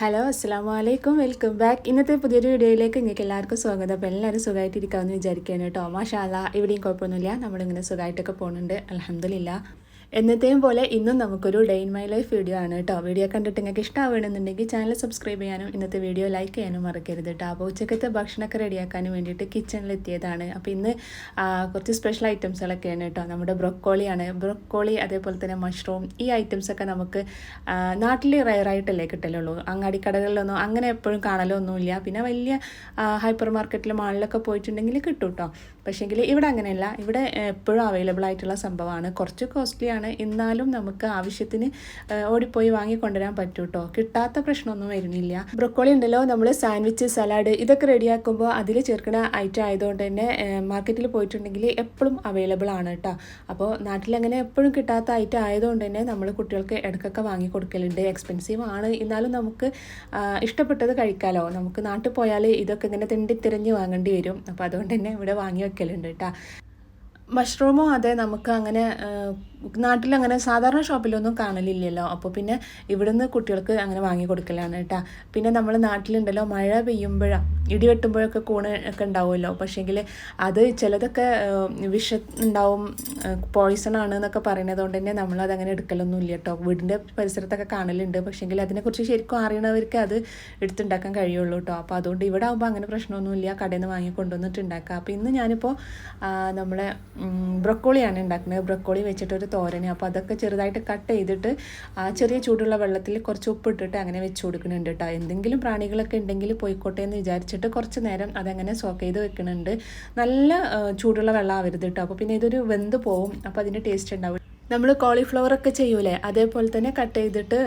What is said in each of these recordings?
Hello അസ്സാം വലൈക്കും welcome back ഇന്നത്തെ പുതിയൊരു വീഡിയോയിലേക്ക് നിങ്ങൾക്ക് എല്ലാവർക്കും സ്വാഗതം. അപ്പോൾ എല്ലാവരും സുഖമായിട്ടിരിക്കാമെന്ന് വിചാരിക്കുകയാണ് കേട്ടോ. മാഷാല്ല ഇവിടെയും കുഴപ്പമൊന്നുമില്ല. നമ്മളിങ്ങനെ സുഖമായിട്ടൊക്കെ പോകുന്നുണ്ട്. അലഹമില്ല എന്നത്തെയും പോലെ ഇന്നും നമുക്കൊരു day in my life video ആണ് കേട്ടോ. വീഡിയോ കണ്ടിട്ട് നിങ്ങൾക്ക് ഇഷ്ടമാവുകയാണെന്നുണ്ടെങ്കിൽ ചാനൽ സബ്സ്ക്രൈബ് ചെയ്യാനും ഇന്നത്തെ വീഡിയോ ലൈക്ക് ചെയ്യാനും മറക്കരുത് കേട്ടോ. അപ്പോൾ ഉച്ചക്കത്തെ ഭക്ഷണമൊക്കെ റെഡിയാക്കാനും വേണ്ടിയിട്ട് കിച്ചണിൽ എത്തിയതാണ്. അപ്പോൾ ഇന്ന് കുറച്ച് സ്പെഷ്യൽ ഐറ്റംസുകളൊക്കെയാണ് കേട്ടോ. നമ്മുടെ ബ്രൊക്കോളിയാണ് ബ്രൊക്കോളി അതേപോലെ തന്നെ മഷ്റൂം ഈ ഐറ്റംസൊക്കെ നമുക്ക് നാട്ടിൽ റയറായിട്ടല്ലേ കിട്ടലുള്ളൂ. അങ്ങാടി കടകളിലൊന്നും അങ്ങനെ എപ്പോഴും കാണലൊന്നുമില്ല. പിന്നെ വലിയ ഹൈപ്പർ മാർക്കറ്റിലും മാളിലൊക്കെ പോയിട്ടുണ്ടെങ്കിൽ കിട്ടും കേട്ടോ പക്ഷേങ്കിൽ ഇവിടെ അങ്ങനെയല്ല. ഇവിടെ എപ്പോഴും അവൈലബിൾ ആയിട്ടുള്ള സംഭവമാണ്. കുറച്ച് കോസ്റ്റ്ലിയാണ് എന്നാലും നമുക്ക് ആവശ്യത്തിന് ഓടിപ്പോയി വാങ്ങിക്കൊണ്ടുവരാൻ പറ്റും കേട്ടോ കിട്ടാത്ത പ്രശ്നമൊന്നും വരുന്നില്ല. ബ്രൊക്കോളി ഉണ്ടല്ലോ നമ്മൾ സാൻഡ്വിച്ച് സലാഡ് ഇതൊക്കെ റെഡിയാക്കുമ്പോൾ അതിൽ ചേർക്കുന്ന ഐറ്റം ആയതുകൊണ്ട് തന്നെ മാർക്കറ്റിൽ പോയിട്ടുണ്ടെങ്കിൽ എപ്പോഴും അവൈലബിൾ ആണ് കേട്ടോ അപ്പോൾ നാട്ടിലങ്ങനെ എപ്പോഴും കിട്ടാത്ത ഐറ്റം ആയതുകൊണ്ട് തന്നെ നമ്മൾ കുട്ടികൾക്ക് ഇടക്കൊക്കെ വാങ്ങി കൊടുക്കലുണ്ട്. എക്സ്പെൻസീവ് ആണ്. എന്നാലും നമുക്ക് ഇഷ്ടപ്പെട്ടത് കഴിക്കാമല്ലോ നമുക്ക് നാട്ടിൽ പോയാൽ ഇതൊക്കെ ഇങ്ങനെ തിണ്ടി തിരഞ്ഞ് വാങ്ങേണ്ടി വരും. അപ്പോൾ അതുകൊണ്ട് തന്നെ ഇവിടെ വാങ്ങി വെക്കലുണ്ട് കേട്ടോ മഷ്റൂമോ അതെ നമുക്ക് അങ്ങനെ നാട്ടിലങ്ങനെ സാധാരണ ഷോപ്പിലൊന്നും കാണലില്ലല്ലോ. അപ്പോൾ പിന്നെ ഇവിടുന്ന് കുട്ടികൾക്ക് അങ്ങനെ വാങ്ങി കൊടുക്കലാണ് കേട്ടോ. പിന്നെ നമ്മൾ നാട്ടിലുണ്ടല്ലോ മഴ പെയ്യുമ്പോഴാണ് ഇടി വെട്ടുമ്പോഴൊക്കെ കൂണ് ഒക്കെ ഉണ്ടാവുമല്ലോ. പക്ഷേങ്കിൽ അത് ചിലതൊക്കെ വിഷ ഉണ്ടാവും പോയിസൺ ആണ് എന്നൊക്കെ പറയുന്നത് കൊണ്ട് തന്നെ നമ്മളത് അങ്ങനെ എടുക്കലൊന്നും ഇല്ല കേട്ടോ. വീടിന്റെ പരിസരത്തൊക്കെ കാണലുണ്ട്. പക്ഷേങ്കിൽ അതിനെക്കുറിച്ച് ശരിക്കും അറിയണവർക്ക് അത് എടുത്തുണ്ടാക്കാൻ കഴിയുള്ളൂ കേട്ടോ. അപ്പോൾ അതുകൊണ്ട് ഇവിടെ ആകുമ്പോൾ അങ്ങനെ പ്രശ്നമൊന്നുമില്ല കടയിൽ നിന്ന് വാങ്ങി കൊണ്ടുവന്നിട്ട് അപ്പോൾ ഇന്ന് ഞാനിപ്പോൾ നമ്മളെ ബ്രൊക്കോളിയാണ് ഉണ്ടാക്കുന്നത്. ബ്രൊക്കോളി വെച്ചിട്ടൊരു തോരന്. അപ്പോൾ അതൊക്കെ ചെറുതായിട്ട് കട്ട് ചെയ്തിട്ട് ആ ചെറിയ ചൂടുള്ള വെള്ളത്തിൽ കുറച്ച് ഉപ്പിട്ടിട്ട് അങ്ങനെ വെച്ച് കൊടുക്കുന്നുണ്ട് കേട്ടോ എന്തെങ്കിലും പ്രാണികളൊക്കെ ഉണ്ടെങ്കിൽ പോയിക്കോട്ടെ എന്ന് വിചാരിച്ചിട്ട് കുറച്ച് നേരം അതങ്ങനെ സോക്ക് ചെയ്ത് വെക്കുന്നുണ്ട്. നല്ല ചൂടുള്ള വെള്ളം ആവരുത് കേട്ടോ അപ്പോൾ പിന്നെ ഇതൊരു വെന്ത് പോവും. അപ്പോൾ അതിന്റെ ടേസ്റ്റ് ഉണ്ടാവും. നമ്മൾ കോളിഫ്ലവർ ഒക്കെ ചെയ്യൂലേ? അതേപോലെ തന്നെ കട്ട് ചെയ്തിട്ട്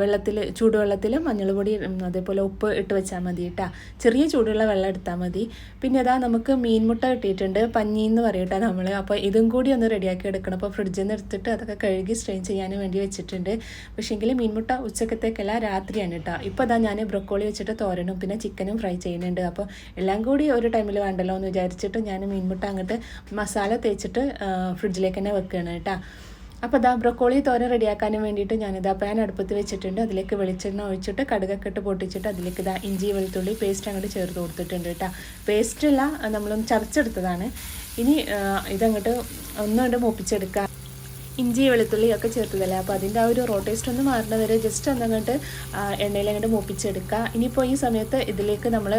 വെള്ളത്തിൽ ചൂടുവെള്ളത്തിൽ മഞ്ഞൾപ്പൊടി അതേപോലെ ഉപ്പ് ഇട്ട് വെച്ചാൽ മതി കേട്ടോ ചെറിയ ചൂടുള്ള വെള്ളം എടുത്താൽ മതി. പിന്നെ അതാ നമുക്ക് മീൻമുട്ട കിട്ടിയിട്ടുണ്ട്. പഞ്ഞി എന്ന് പറയട്ടെ നമ്മൾ അപ്പോൾ ഇതും കൂടി ഒന്ന് റെഡിയാക്കി എടുക്കണം. അപ്പോൾ ഫ്രിഡ്ജിൽ നിന്ന് എടുത്തിട്ട് അതൊക്കെ കഴുകി സ്ട്രെയിൻ ചെയ്യാൻ വേണ്ടി വെച്ചിട്ടുണ്ട്. പക്ഷേ പക്ഷേങ്കിൽ മീൻമുട്ട ഉച്ചക്കത്തേക്കല്ല രാത്രിയാണ് കേട്ടോ ഇപ്പോൾ അതാ ഞാൻ ബ്രൊക്കോളി വെച്ചിട്ട് തോരനും പിന്നെ ചിക്കനും ഫ്രൈ ചെയ്യുന്നുണ്ട്. അപ്പോൾ എല്ലാം കൂടി ഒരു ടൈമിൽ വേണ്ടല്ലോ എന്ന് വിചാരിച്ചിട്ട് ഞാൻ മീൻമുട്ട അങ്ങോട്ട് മസാല തേച്ചിട്ട് ഫ്രിഡ്ജിലേക്ക് തന്നെ വെക്കുകയാണ് കേട്ടോ അപ്പോൾ ഇതാ ബ്രൊക്കോളി തോരൻ റെഡിയാക്കാൻ വേണ്ടിയിട്ട് ഞാനിതാ പാൻ അടുപ്പത്ത് വെച്ചിട്ടുണ്ട്. അതിലേക്ക് വെളിച്ചെണ്ണ ഒഴിച്ചിട്ട് കടുകൊക്കെ ഇട്ട് പൊട്ടിച്ചിട്ട് അതിലേക്ക് ഇതാ ഇഞ്ചി വെളുത്തുള്ളി പേസ്റ്റ് അങ്ങോട്ട് ചേർത്ത് കൊടുത്തിട്ടുണ്ട് കേട്ടോ. പേസ്റ്റല്ല നമ്മളൊന്ന് ചതച്ചെടുത്തതാണ്. ഇനി ഇതങ്ങോട്ട് ഒന്നുകൊണ്ട് മൂപ്പിച്ചെടുക്കുക ഇഞ്ചി വെളുത്തുള്ളി ഒക്കെ ചേർത്തതല്ലേ? അപ്പോൾ അതിന്റെ ആ ഒരു റോ ടേസ്റ്റ് ഒന്ന് മാറുന്ന വരെ ജസ്റ്റ് ഒന്നങ്ങോട്ട് എണ്ണയിൽ അങ്ങോട്ട് മൂപ്പിച്ചെടുക്കുക ഇനിയിപ്പോൾ ഈ സമയത്ത് ഇതിലേക്ക് നമ്മൾ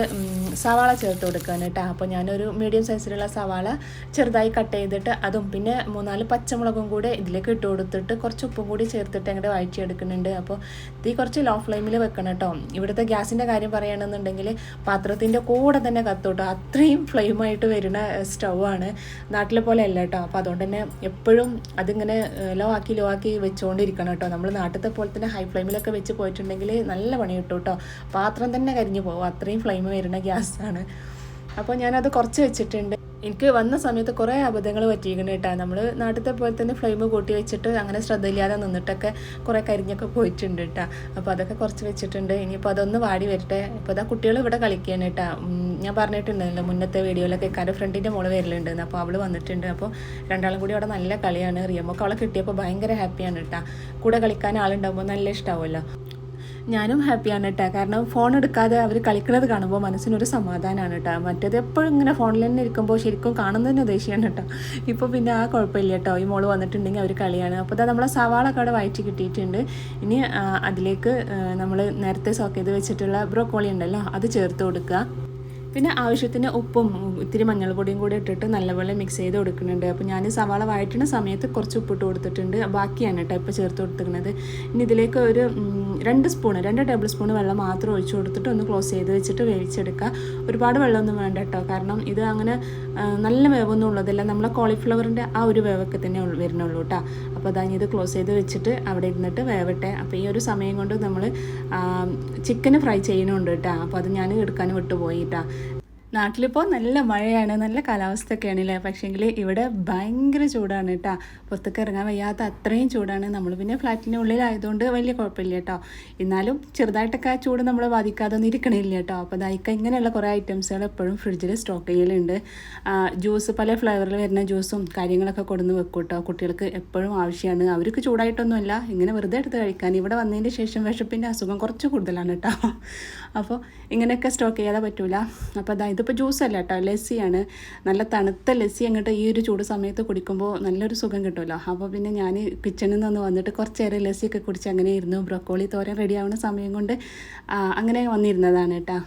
സവാള ചേർത്ത് കൊടുക്കുകയാണ് കേട്ടോ അപ്പോൾ ഞാനൊരു മീഡിയം സൈസിലുള്ള സവാള ചെറുതായി കട്ട് ചെയ്തിട്ട് അതും പിന്നെ മൂന്നാൽ പച്ചമുളകും കൂടെ ഇതിലേക്ക് ഇട്ട് കൊടുത്തിട്ട് കുറച്ച് ഉപ്പും കൂടി ചേർത്തിട്ട് അങ്ങോട്ട് വഴറ്റിയെടുക്കുന്നുണ്ട്. അപ്പോൾ ഇത് കുറച്ച് ലോ ഫ്ലെയിമിൽ വെക്കണം കേട്ടോ ഇവിടുത്തെ ഗ്യാസിന്റെ കാര്യം പറയുകയാണെന്നുണ്ടെങ്കിൽ പാത്രത്തിന്റെ കൂടെ തന്നെ കത്തോട്ടോ. അത്രയും ഫ്ലെയിമായിട്ട് വരുന്ന സ്റ്റൗ ആണ്. നാട്ടിലെ പോലെ അല്ല കേട്ടോ അപ്പോൾ അതുകൊണ്ട് തന്നെ എപ്പോഴും അതിങ്ങനെ ലോ ആക്കി ലോ ആക്കി വെച്ചുകൊണ്ടിരിക്കണം കേട്ടോ. നമ്മൾ നാട്ടിലത്തെ പോലെ തന്നെ ഹൈ ഫ്ലെയിമിലൊക്കെ വെച്ച് പോയിട്ടുണ്ടെങ്കിൽ നല്ല പണി കിട്ടും. കേട്ടോ പാത്രം തന്നെ കരിഞ്ഞു പോകും. അത്രയും ഫ്ലെയിം വരുന്ന ഗ്യാസാണ് അപ്പോൾ ഞാനത് കുറച്ച് വെച്ചിട്ടുണ്ട്. എനിക്ക് വന്ന സമയത്ത് കുറേ അബദ്ധങ്ങൾ പറ്റിയിരിക്കണം കേട്ടോ. നമ്മൾ നാട്ടിലത്തെ പോലെ തന്നെ ഫ്ലെയിം കൂട്ടി വെച്ചിട്ട് അങ്ങനെ ശ്രദ്ധയില്ലാതെ നിന്നിട്ടൊക്കെ കുറേ കരിഞ്ഞൊക്കെ പോയിട്ടുണ്ട് കേട്ടോ. അപ്പോൾ അതൊക്കെ കുറച്ച് വെച്ചിട്ടുണ്ട്. ഇനിയിപ്പോൾ അതൊന്ന് വാടി വരട്ടെ. ഇപ്പോൾ അതാ കുട്ടികൾ ഇവിടെ കളിക്കുകയാണ് കേട്ടോ. ഞാൻ പറഞ്ഞിട്ടുണ്ടല്ലോ മുന്നത്തെ വീഡിയോയിലൊക്കെ ഇക്കാരുടെ ഫ്രണ്ടിന്റെ മോൾ വരലുണ്ടെന്ന്. അപ്പോൾ അവൾ വന്നിട്ടുണ്ട്. അപ്പോൾ രണ്ടാളും കൂടി അവിടെ നല്ല കളിയാണ്. റിയമൊക്കെ അവളെ കിട്ടിയപ്പോൾ ഭയങ്കര ഹാപ്പിയാണ് കേട്ടോ. കൂടെ കളിക്കാൻ ആളുണ്ടാകുമ്പോൾ നല്ല ഇഷ്ടമാവുമല്ലോ ഞാനും ഹാപ്പിയാണ് കേട്ടോ കാരണം ഫോൺ എടുക്കാതെ അവർ കളിക്കുന്നത് കാണുമ്പോൾ മനസ്സിനൊരു സമാധാനമാണ് കേട്ടോ മറ്റേത് എപ്പോഴും ഇങ്ങനെ ഫോണിൽ തന്നെ ഇരിക്കുമ്പോൾ ശരിക്കും കാണുന്നതന്നെ ദേഷ്യമാണ് കേട്ടോ ഇപ്പോൾ പിന്നെ ആ കുഴപ്പമില്ല കേട്ടോ ഈ മോൾ വന്നിട്ടുണ്ടെങ്കിൽ അവർ കളിയാണ്. അപ്പോൾ ഇതാ നമ്മളെ സവാളൊക്കെ അവിടെ വയറ്റി കിട്ടിയിട്ടുണ്ട്. ഇനി അതിലേക്ക് നമ്മൾ നേരത്തെ സോക്ക് ചെയ്ത് വെച്ചിട്ടുള്ള ബ്രോക്കോളി ഉണ്ടല്ലോ അത് ചേർത്ത് കൊടുക്കുക. പിന്നെ ആവശ്യത്തിന് ഉപ്പും ഇത്തിരി മഞ്ഞൾപ്പൊടിയും കൂടി ഇട്ടിട്ട് നല്ലപോലെ മിക്സ് ചെയ്ത് കൊടുക്കുന്നുണ്ട്. അപ്പോൾ ഞാൻ സവാള വഴറ്റുന്ന സമയത്ത് കുറച്ച് ഉപ്പിട്ട് കൊടുത്തിട്ടുണ്ട്. ബാക്കിയാണ് കേട്ടോ ഇപ്പോൾ ചേർത്ത് കൊടുത്തിരിക്കുന്നത്. ഇനി ഇതിലേക്ക് ഒരു രണ്ട് സ്പൂണ് രണ്ട് ടേബിൾ സ്പൂൺ വെള്ളം മാത്രം ഒഴിച്ച് കൊടുത്തിട്ട് ഒന്ന് ക്ലോസ് ചെയ്ത് വെച്ചിട്ട് വേവിച്ചെടുക്കുക. ഒരുപാട് വെള്ളമൊന്നും വേണ്ട കേട്ടോ കാരണം ഇത് അങ്ങനെ നല്ല വേവൊന്നും ഉള്ളതല്ല. നമ്മളെ കോളിഫ്ലവറിന്റെ ആ ഒരു വേവൊക്കെ തന്നെ വരുന്നുള്ളൂ കേട്ടോ അപ്പോൾ അതാ ഇത് ക്ലോസ് ചെയ്ത് വെച്ചിട്ട് അവിടെ ഇരുന്നിട്ട് വേവട്ടെ. അപ്പോൾ ഈ ഒരു സമയം കൊണ്ട് നമ്മൾ ചിക്കന് ഫ്രൈ ചെയ്യണമുണ്ട് കേട്ടോ അപ്പോൾ അത് ഞാൻ എടുക്കാൻ വിട്ടുപോയി കേട്ടോ നാട്ടിലിപ്പോൾ നല്ല മഴയാണ് നല്ല കാലാവസ്ഥയൊക്കെയാണ് അല്ലേ പക്ഷേങ്കിൽ ഇവിടെ ഭയങ്കര ചൂടാണ് കേട്ടോ പുറത്തേക്ക് ഇറങ്ങാൻ വയ്യാത്ത അത്രയും ചൂടാണ്. നമ്മൾ പിന്നെ ഫ്ലാറ്റിന്റെ ഉള്ളിലായതുകൊണ്ട് വലിയ കുഴപ്പമില്ല കേട്ടോ എന്നാലും ചെറുതായിട്ടൊക്കെ ആ ചൂട് നമ്മളെ ബാധിക്കാതെ ഒന്നും ഇരിക്കണില്ല കേട്ടോ അപ്പോൾ ദൈക്ക ഇങ്ങനെയുള്ള കുറേ ഐറ്റംസുകൾ എപ്പോഴും ഫ്രിഡ്ജിൽ സ്റ്റോക്ക് ചെയ്യലുണ്ട്. ജ്യൂസ് പല ഫ്ലേവറിൽ വരുന്ന ജ്യൂസും കാര്യങ്ങളൊക്കെ കൊടുന്ന് വെക്കും കേട്ടോ കുട്ടികൾക്ക് എപ്പോഴും ആവശ്യമാണ് അവർക്ക് ചൂടായിട്ടൊന്നുമല്ല. ഇങ്ങനെ വെറുതെ എടുത്ത് കഴിക്കാൻ. ഇവിടെ വന്നതിന് ശേഷം വിശപ്പിന്റെ അസുഖം കുറച്ച് കൂടുതലാണ് കേട്ടോ അപ്പോൾ ഇങ്ങനെയൊക്കെ സ്റ്റോക്ക് ചെയ്യാതെ പറ്റൂല. അപ്പോൾ അതാ ഇതിപ്പോൾ ജ്യൂസ് അല്ല കേട്ടോ ലസ്സിയാണ്. നല്ല തണുത്ത ലസ്സി അങ്ങോട്ട് ഈ ഒരു ചൂട് സമയത്ത് കുടിക്കുമ്പോൾ നല്ലൊരു സുഖം കിട്ടുമല്ലോ അപ്പോൾ പിന്നെ ഞാൻ കിച്ചണിൽ നിന്ന് വന്നിട്ട് കുറച്ച് നേരം ലസ്സിയൊക്കെ കുടിച്ച് അങ്ങനെ ഇരുന്നു. ബ്രൊക്കോളി തോരൻ റെഡിയാവുന്ന സമയം കൊണ്ട് അങ്ങനെ വന്നിരുന്നതാണ് കേട്ടോ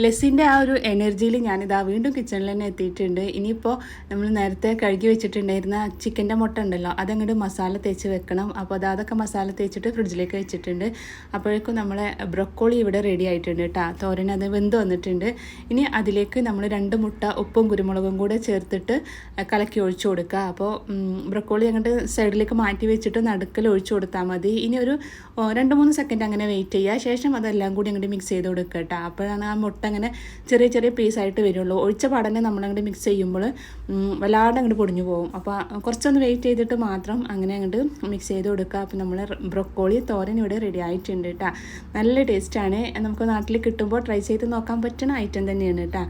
ലെസ്സിന്റെ ആ ഒരു എനർജിയിൽ ഞാനിതാ വീണ്ടും കിച്ചണിൽ തന്നെ എത്തിയിട്ടുണ്ട്. ഇനിയിപ്പോൾ നമ്മൾ നേരത്തെ കഴുകി വെച്ചിട്ടുണ്ടായിരുന്ന ചിക്കന്റെ മുട്ട ഉണ്ടല്ലോ അതങ്ങോട്ട് മസാല തേച്ച് വെക്കണം. അപ്പോൾ അത് അതൊക്കെ മസാല തേച്ചിട്ട് ഫ്രിഡ്ജിലേക്ക് വെച്ചിട്ടുണ്ട്. അപ്പോഴേക്കും നമ്മളെ ബ്രൊക്കോളി ഇവിടെ റെഡി ആയിട്ടുണ്ട് കേട്ടോ തോരൻ അത് വെന്ത് വന്നിട്ടുണ്ട്. ഇനി അതിലേക്ക് നമ്മൾ രണ്ട് മുട്ട ഉപ്പും കുരുമുളകും കൂടെ ചേർത്തിട്ട് കലക്കി ഒഴിച്ചു കൊടുക്കുക. അപ്പോൾ ബ്രൊക്കോളി അങ്ങോട്ട് സൈഡിലേക്ക് മാറ്റി വെച്ചിട്ട് നടുക്കൽ ഒഴിച്ചു കൊടുത്താൽ മതി. ഇനി ഒരു രണ്ട് മൂന്ന് സെക്കൻഡ് അങ്ങനെ വെയിറ്റ് ചെയ്യുക. ശേഷം അതെല്ലാം കൂടി അങ്ങോട്ട് മിക്സ് ചെയ്ത് കൊടുക്കുക കേട്ടോ അപ്പോഴാണ് ആ മുട്ട അങ്ങനെ ചെറിയ ചെറിയ പീസായിട്ട് വരുള്ളൂ. ഒഴിച്ച പാടനെ നമ്മളങ്ങോട്ട് മിക്സ് ചെയ്യുമ്പോൾ വല്ലാണ്ട് അങ്ങോട്ട് പൊടിഞ്ഞു പോകും. അപ്പോൾ കുറച്ചൊന്ന് വെയിറ്റ് ചെയ്തിട്ട് മാത്രം അങ്ങനെ അങ്ങോട്ട് മിക്സ് ചെയ്ത് കൊടുക്കുക. അപ്പോൾ നമ്മൾ ബ്രൊക്കോളി തോരൻ ഇവിടെ റെഡി ആയിട്ടുണ്ട് കേട്ടോ നല്ല ടേസ്റ്റാണ് നമുക്ക് നാട്ടിൽ കിട്ടുമ്പോൾ ട്രൈ ചെയ്ത് നോക്കാൻ പറ്റുന്ന ഐറ്റം തന്നെയാണ് കേട്ടോ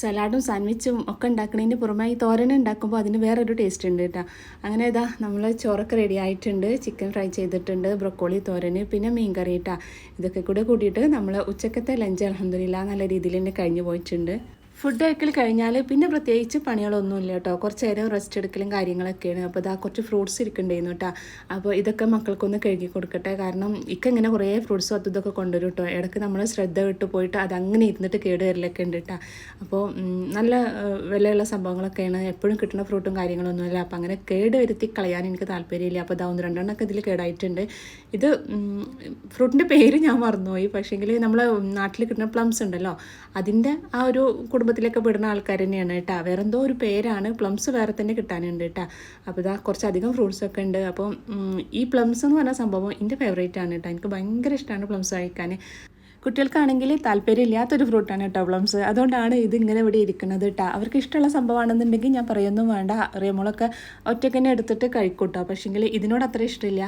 സലാഡും സാൻഡ്വിച്ചും ഒക്കെ ഉണ്ടാക്കുന്നതിന് പുറമെ ഈ തോരൻ ഉണ്ടാക്കുമ്പോൾ അതിന് വേറൊരു ടേസ്റ്റ് ഉണ്ട് കേട്ടോ അങ്ങനെ ഇതാ നമ്മൾ ചോറൊക്കെ റെഡി ആയിട്ടുണ്ട്. ചിക്കൻ ഫ്രൈ ചെയ്തിട്ടുണ്ട്. ബ്രൊക്കോളി തോരൻ പിന്നെ മീൻ കറി കേട്ടോ ഇതൊക്കെ കൂടെ കൂട്ടിയിട്ട് നമ്മൾ ഉച്ചക്കത്തെ ലഞ്ച് അലഹമില്ല നല്ല രീതിയിൽ തന്നെ കഴിഞ്ഞു പോയിട്ടുണ്ട്. ഫുഡ് കഴിക്കൽ കഴിഞ്ഞാൽ പിന്നെ പ്രത്യേകിച്ച് പണികളൊന്നുമില്ല കേട്ടോ. കുറച്ച് നേരം റെസ്റ്റ് എടുക്കലും കാര്യങ്ങളൊക്കെയാണ്. അപ്പോൾ ഇതാ കുറച്ച് ഫ്രൂട്ട്സ് ഇരിക്കണ്ടായിരുന്നു കേട്ടോ. അപ്പോൾ ഇതൊക്കെ മക്കൾക്കൊന്ന് കഴുകി കൊടുക്കട്ടെ. കാരണം ഇക്ക ഇങ്ങനെ കുറേ ഫ്രൂട്ട്സ് അതും ഇതൊക്കെ കൊണ്ടുവരും കേട്ടോ. ഇടയ്ക്ക് നമ്മൾ ശ്രദ്ധ വിട്ടു പോയിട്ട് അതങ്ങനെ ഇരുന്നിട്ട് കേട് വരലൊക്കെ ഉണ്ട് കേട്ടോ. അപ്പോൾ നല്ല വിലയുള്ള സംഭവങ്ങളൊക്കെയാണ്. എപ്പോഴും കിട്ടുന്ന ഫ്രൂട്ടും കാര്യങ്ങളൊന്നുമില്ല. അപ്പോൾ അങ്ങനെ കേട് വരുത്തി കളയാൻ എനിക്ക് താല്പര്യമില്ല. അപ്പോൾ ഇതാ ഒന്ന് രണ്ടെണ്ണമൊക്കെ ഇതിൽ കേടായിട്ടുണ്ട്. ഇത് ഫ്രൂട്ടിന്റെ പേര് ഞാൻ മറന്നുപോയി. പക്ഷേങ്കിൽ നമ്മൾ നാട്ടിൽ കിട്ടുന്ന പ്ലംസ് ഉണ്ടല്ലോ. അതിന്റെ ആ ഒരു കുടുംബത്തിലൊക്കെ പെടുന്ന ആൾക്കാർ തന്നെയാണ് കേട്ടോ. വേറെ എന്തോ ഒരു പേരാണ് പ്ലംസ് വേറെ തന്നെ കിട്ടാനുണ്ട് കേട്ടോ. അപ്പോൾ ഇതാ കുറച്ചധികം ഫ്രൂട്ട്സ് ഒക്കെ ഉണ്ട്. അപ്പം ഈ പ്ലംസ് എന്ന് പറഞ്ഞ സംഭവം എന്റെ ഫേവറേറ്റ് ആണ് കേട്ടോ. എനിക്ക് ഭയങ്കര ഇഷ്ടമാണ് പ്ലംസ് കഴിക്കാൻ കുട്ടികൾക്കാണെങ്കിൽ താല്പര്യമില്ലാത്തൊരു ഫ്രൂട്ടാണ് കേട്ടോ പ്ലംസ്. അതുകൊണ്ടാണ് ഇത് ഇങ്ങനെ ഇവിടെ ഇരിക്കുന്നത് കേട്ടോ അവർക്ക് ഇഷ്ടമുള്ള സംഭവമാണെന്നുണ്ടെങ്കിൽ ഞാൻ പറയൊന്നും വേണ്ട റിയമോളൊക്കെ ഒറ്റയ്ക്ക് തന്നെ എടുത്തിട്ട് കഴിക്കൂട്ടോ പക്ഷേങ്കിൽ ഇതിനോട് അത്ര ഇഷ്ടമില്ല.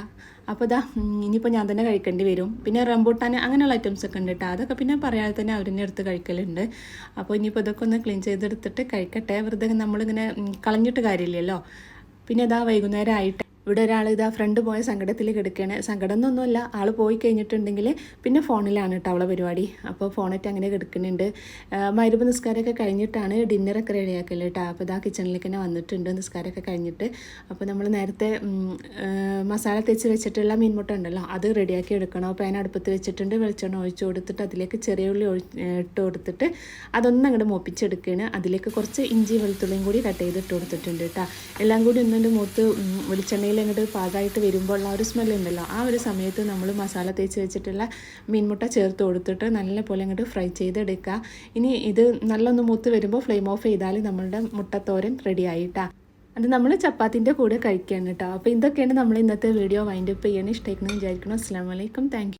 അപ്പോൾ ഇതാ ഇനിയിപ്പോൾ ഞാൻ തന്നെ കഴിക്കേണ്ടി വരും. പിന്നെ റംബൂട്ടാൻ അങ്ങനെയുള്ള ഐറ്റംസ് ഒക്കെ ഉണ്ട് കേട്ടോ അതൊക്കെ പിന്നെ പറയാതെ തന്നെ അവരെന്നെ എടുത്ത് കഴിക്കലുണ്ട്. അപ്പോൾ ഇനിയിപ്പോൾ ഇതൊക്കെ ഒന്ന് ക്ലീൻ ചെയ്തെടുത്തിട്ട് കഴിക്കട്ടെ. വെറുതെ നമ്മളിങ്ങനെ കളഞ്ഞിട്ട് കാര്യമില്ലല്ലോ. പിന്നെ ഇതാ വൈകുന്നേരം ആയിട്ട് ഇവിടെ ഒരാൾ ഇതാ ഫ്രണ്ട് പോയ സങ്കടത്തിൽ കിടക്കുകയാണ് സങ്കടം എന്നൊന്നുമല്ല ആൾ പോയി കഴിഞ്ഞിട്ടുണ്ടെങ്കിൽ പിന്നെ ഫോണിലാണ് കേട്ടോ അവളെ പരിപാടി. അപ്പോൾ ഫോണിട്ട് അങ്ങനെ കിടക്കുന്നുണ്ട്. മരുവ് നിസ്കാരമൊക്കെ കഴിഞ്ഞിട്ടാണ് ഡിന്നറൊക്കെ റെഡിയാക്കൽ കേട്ടോ അപ്പോൾ ഇതാ കിച്ചണിലേക്ക് തന്നെ വന്നിട്ടുണ്ട് നിസ്കാരമൊക്കെ കഴിഞ്ഞിട്ട്. അപ്പോൾ നമ്മൾ നേരത്തെ മസാല തേച്ച് വെച്ചിട്ടുള്ള മീൻമുട്ട ഉണ്ടല്ലോ അത് റെഡിയാക്കി എടുക്കണം. പാൻ അടുപ്പത്ത് വെച്ചിട്ടുണ്ട് വെളിച്ചെണ്ണ ഒഴിച്ച് കൊടുത്തിട്ട് അതിലേക്ക് ചെറിയ ഉള്ളി ഇട്ട് കൊടുത്തിട്ട് അതൊന്നും അങ്ങോട്ട് മുപ്പിച്ചെടുക്കുകയാണ് അതിലേക്ക് കുറച്ച് ഇഞ്ചി വെളുത്തുള്ളിയും കൂടി കട്ട് ചെയ്തിട്ട് കൊടുത്തിട്ടുണ്ട് കേട്ടോ എല്ലാം കൂടി ഒന്നിന്റെ മൂത്ത് ഉം, വെളിച്ചെണ്ണയിൽ അങ്ങോട്ട് പാകമായിട്ട് വരുമ്പോൾ ഉള്ള ഒരു സ്മെല്ല് ഉണ്ടല്ലോ. ആ ഒരു സമയത്ത് നമ്മൾ മസാല തേച്ച് വെച്ചിട്ടുള്ള മീൻമുട്ട ചേർത്ത് കൊടുത്തിട്ട് നല്ല പോലെ അങ്ങോട്ട് ഫ്രൈ ചെയ്തെടുക്കുക ഇനി ഇത് നല്ലൊന്ന് മൂത്ത് വരുമ്പോൾ ഫ്ലെയിം ഓഫ് ചെയ്താൽ നമ്മളുടെ മുട്ടത്തോരൻ റെഡി ആയിട്ടാ. അത് നമ്മൾ ചപ്പാത്തിന്റെ കൂടെ കഴിക്കുകയാണ് കേട്ടോ അപ്പോൾ ഇതൊക്കെയാണ് നമ്മൾ ഇന്നത്തെ വീഡിയോ വൈൻഡപ്പ് ചെയ്യാൻ ഇഷ്ടമായിരിക്കണം വിചാരിക്കണം അസ്സാം വലൈക്കും താങ്ക്